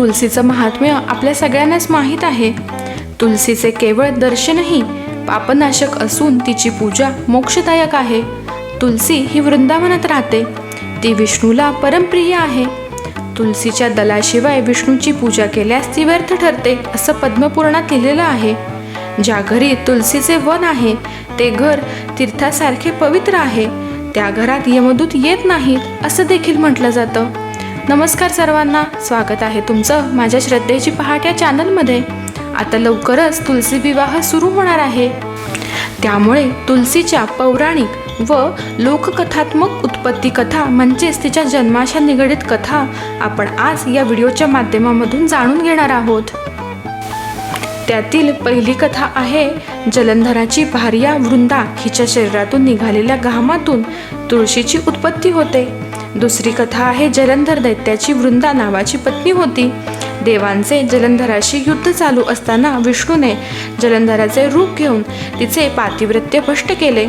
तुलसीचं महात्म्य आपल्या सगळ्यांनाच माहीत आहे. तुलसीचे केवळ दर्शनही पापनाशक असून तिची पूजा मोक्षदायक आहे. तुलसी ही वृंदावनात राहते. ती विष्णूला परमप्रिय आहे. तुलसीच्या दलाशिवाय विष्णूची पूजा केल्यास ती व्यर्थ ठरते असं पद्मपुराणात लिहिलेलं आहे. ज्या घरी तुलसीचे वन आहे ते घर तीर्थासारखे पवित्र आहे. त्या घरात यमदूत येत नाहीत असं देखील म्हटलं जातं. नमस्कार सर्वांना स्वागत आहे तुमचं माझ्या श्रद्धेची पहाट या चॅनलमध्ये. आता लवकरच तुलसी विवाह सुरू होणार आहे. त्यामुळे तुलसीच्या पौराणिक व लोककथात्मक उत्पत्ती कथा म्हणजेच तिच्या जन्माशा निगडीत कथा आपण आज या व्हिडिओच्या माध्यमामधून जाणून घेणार आहोत. त्यातील पहिली कथा आहे जलंधराची भार्या वृंदा हिच्या शरीरातून निघालेल्या घामातून तुळशीची उत्पत्ती होते. दुसरी कथा आहे जलंधर दैत्याची वृंदा नावाची पत्नी होती. देवांचे जलंधराशी युद्ध चालू असताना विष्णूने जलंधराचे रूप घेऊन तिचे पातिव्रत्य भष्ट केले.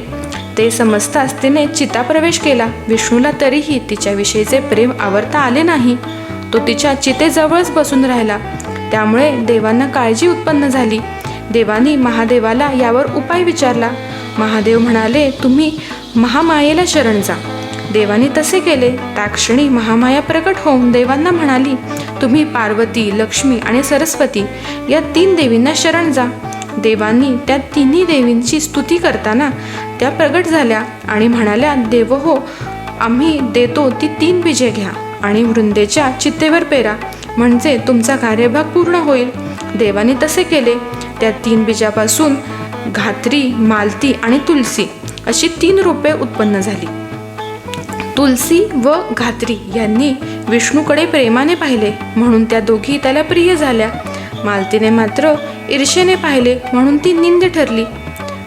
ते समजताच तिने चिता प्रवेश केला. विष्णूला तरीही तिच्याविषयीचे प्रेम आवरता आले नाही. तो तिच्या चितेजवळच बसून राहिला. त्यामुळे देवांना काळजी उत्पन्न झाली. देवानी महादेवाला यावर उपाय विचारला. महादेव म्हणाले तुम्ही महामायेला शरण जा. देवानी तसे केले. त्या क्षणी महामाया प्रकट होऊन देवांना म्हणाली तुम्ही पार्वती लक्ष्मी आणि सरस्वती या तीन देवींना शरण जा. देवांनी त्या तिन्ही देवींची स्तुती करताना त्या प्रगट झाल्या आणि म्हणाल्या देव हो आम्ही देतो ती तीन बीजे घ्या आणि वृंदेच्या चित्तेवर पेरा. म्हणजे तुमचा कार्यभाग पूर्ण होईल. देवाने तसे केले. त्या तीन बीजापासून घात्री मालती आणि तुलसी अशी तीन रोपे उत्पन्न झाली. तुलसी व घात्री यांनी विष्णूकडे प्रेमाने पाहिले म्हणून त्या दोघी त्याला प्रिय झाल्या. मालतीने मात्र ईर्षेने पाहिले म्हणून ती निंद ठरली.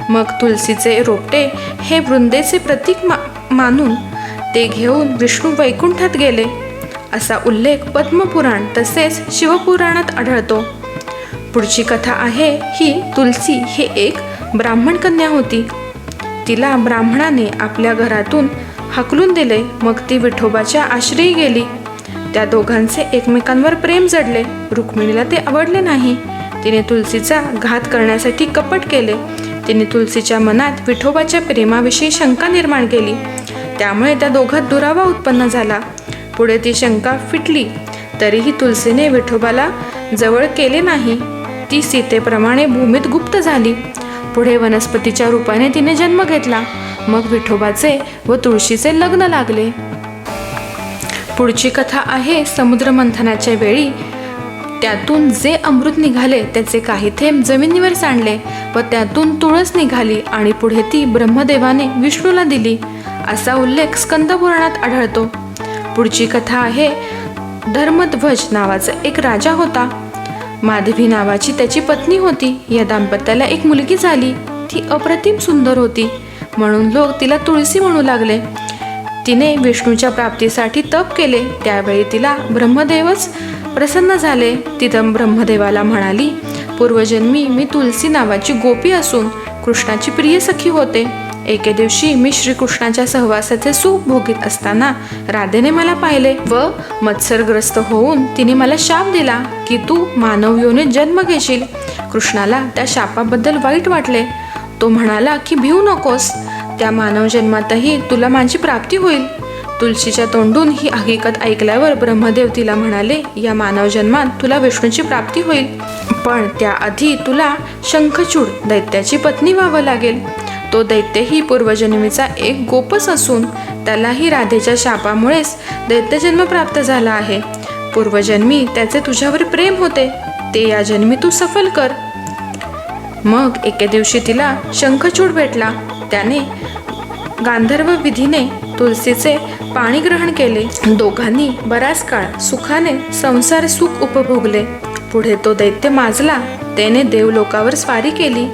मग तुलसीचे रोपटे हे वृंदेचे प्रतीक मा मानून ते घेऊन विष्णू वैकुंठात गेले. असा उल्लेख पद्मपुराण तसेच शिवपुराणात आढळतो. पुढची कथा आहे ही तुलसी ही एक ब्राह्मण कन्या होती. तिला ब्राह्मणाने आपल्या घरातून हकलून दिले. मग ती विठोबाच्या आश्रयी गेली. त्या दोघांचे एकमेकांवर प्रेम जडले. रुक्मिणीला ते आवडले नाही. तिने तुलसीचा घात करण्यासाठी कपट केले. तिने तुलसीच्या मनात विठोबाच्या प्रेमाविषयी शंका निर्माण केली. त्यामुळे त्या दोघात दुरावा उत्पन्न झाला. पुढे ती शंका फिटली. तरीही तुलसीने विठोबाला जवळ केले नाही. ती सीतेप्रमाणे भूमीत गुप्त झाली. पुढे वनस्पतीच्या रूपाने तिने जन्म घेतला. मग विठोबाचे व तुळशीचे लग्न लागले. पुढची कथा आहे समुद्र मंथनाच्या वेळी. त्यातून जे अमृत निघाले त्याचे काही थेंब जमिनीवर सांडले व त्यातून तुळस निघाली आणि पुढे ती ब्रह्मदेवाने विष्णूला दिली. असा उल्लेख स्कंदपुराणात आढळतो. पुढची कथा आहे धर्मध्वज नावाचा एक राजा होता. माधवी नावाची त्याची पत्नी होती. या दाम्पत्याला एक मुलगी झाली. ती अप्रतिम सुंदर होती. म्हणून लोक तिला तुळसी म्हणू लागले. तिने विष्णूच्या प्राप्तीसाठी तप केले. त्यावेळी तिला ब्रह्मदेवच प्रसन्न झाले. तिथं ब्रह्मदेवाला म्हणाली पूर्वजन्मी मी तुलसी नावाची गोपी असून कृष्णाची प्रिय सखी होते. एके दिवशी मी श्रीकृष्णाच्या सहवासाचे सुख भोगीत असताना राधेने मला पाहिले व मत्सरग्रस्त होऊन तिने मला शाप दिला की तू मानव योनीत जन्म घेशील. कृष्णाला त्या शापाबद्दल वाईट वाटले. तो म्हणाला की भिऊ नकोस. त्या मानव जन्मातही तुला माझी प्राप्ती होईल. तुलसीच्या तोंडून ही हकीकत ऐकल्यावर ब्रह्मदेव तिला म्हणाले या मानव जन्मात तुला विष्णूची प्राप्ती होईल. पण त्याआधी तुला शंखचूड दैत्याची पत्नी व्हावं लागेल. तो दैत्यही पूर्वजन्मीचा एक गोपच असून त्यालाही राधेच्या शापामुळेच दैत्यजन्म प्राप्त झाला आहे. पूर्वजन्मी त्याचे तुझ्यावर प्रेम होते. ते या जन्मी तू सफल कर. मग एके दिवशी तिला शंखचूड भेटला. त्याने गांधर्व विधीने तुलसीचे पाणी ग्रहण केले. दोघांनी बराच काळ सुखाने संसार सुख उपभोगले. पुढे तो दैत्य माजला त्याने देवलोकावर स्वारी केली.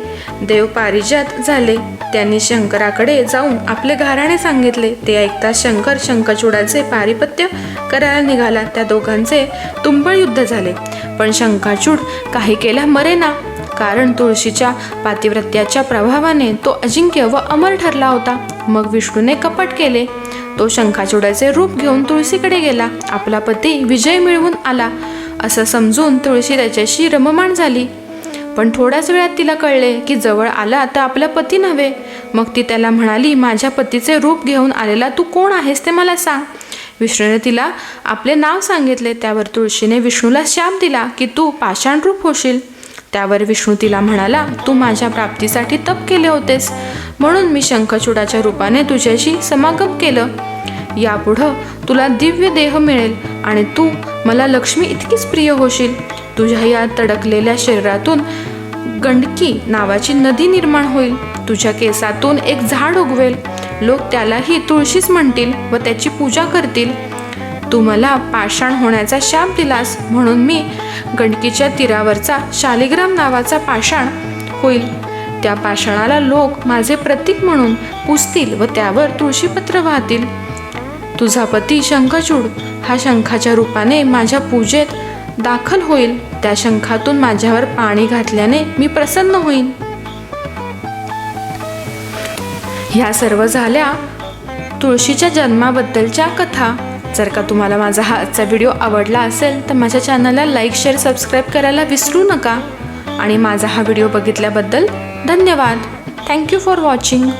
देव पारिजात झाले. त्यांनी शंकराकडे जाऊन आपले घराणे सांगितले. ते ऐकता शंकर शंखचूडाचे पारिपत्य करायला निघाला. त्या दोघांचे तुंबळ युद्ध झाले. पण शंखाचूड काही केला मरेना. कारण तुळशीच्या पातिव्रत्याच्या प्रभावाने तो अजिंक्य व अमर ठरला होता. मग विष्णूने कपट केले. तो शंखाचूडाचे रूप घेऊन तुळशीकडे गेला. आपला पती विजय मिळवून आला. असं समजून तुळशी त्याच्याशी रममाण झाली. पण थोड्याच वेळात तिला कळले की जवळ आला तर आपला पती नव्हे. मग ती त्याला म्हणाली माझ्या पतीचे रूप घेऊन आलेला तू कोण आहेस ते मला सांग. विष्णूने तिला आपले नाव सांगितले. त्यावर तुळशीने विष्णूला शाप दिला की तू पाषाण रूप होशील. त्यावर विष्णू तिला म्हणाला तू माझ्या प्राप्तीसाठी तप केले होतेस. म्हणून मी शंखचूडाच्या रूपाने तुझ्याशी समागम केलं. यापुढं तुला दिव्य देह मिळेल आणि तू मला लक्ष्मी इतकीच प्रिय होशील. तुझ्या या तडकलेल्या शरीरातून गंडकी नावाची नदी निर्माण होईल. तुझ्या केसातून एक झाड उगवेल. लोक त्यालाही तुळशीच म्हणतील व त्याची पूजा करतील. तू मला पाषाण होण्याचा शाप दिलास. म्हणून मी गंडकीच्या तीरावरचा शालिग्राम नावाचा पाषाण होईल. त्या पाषाणाला लोक माझे प्रतीक म्हणून पुजतील व त्यावर तुळशीपत्र वाहतील. तुझा पती शंखचूड हा शंखाच्या रूपाने माझ्या पूजेत दाखल होईल. त्या शंखातून माझ्यावर पाणी घातल्याने मी प्रसन्न होईन. ह्या सर्व झाल्या तुळशीच्या जन्माबद्दलच्या कथा. जर का तुम्हाला माझा हा आजचा व्हिडिओ आवडला असेल तर माझ्या चॅनलला लाईक शेअर सबस्क्राईब करायला विसरू नका. आणि माझा हा व्हिडिओ बघितल्याबद्दल धन्यवाद. Thank you for watching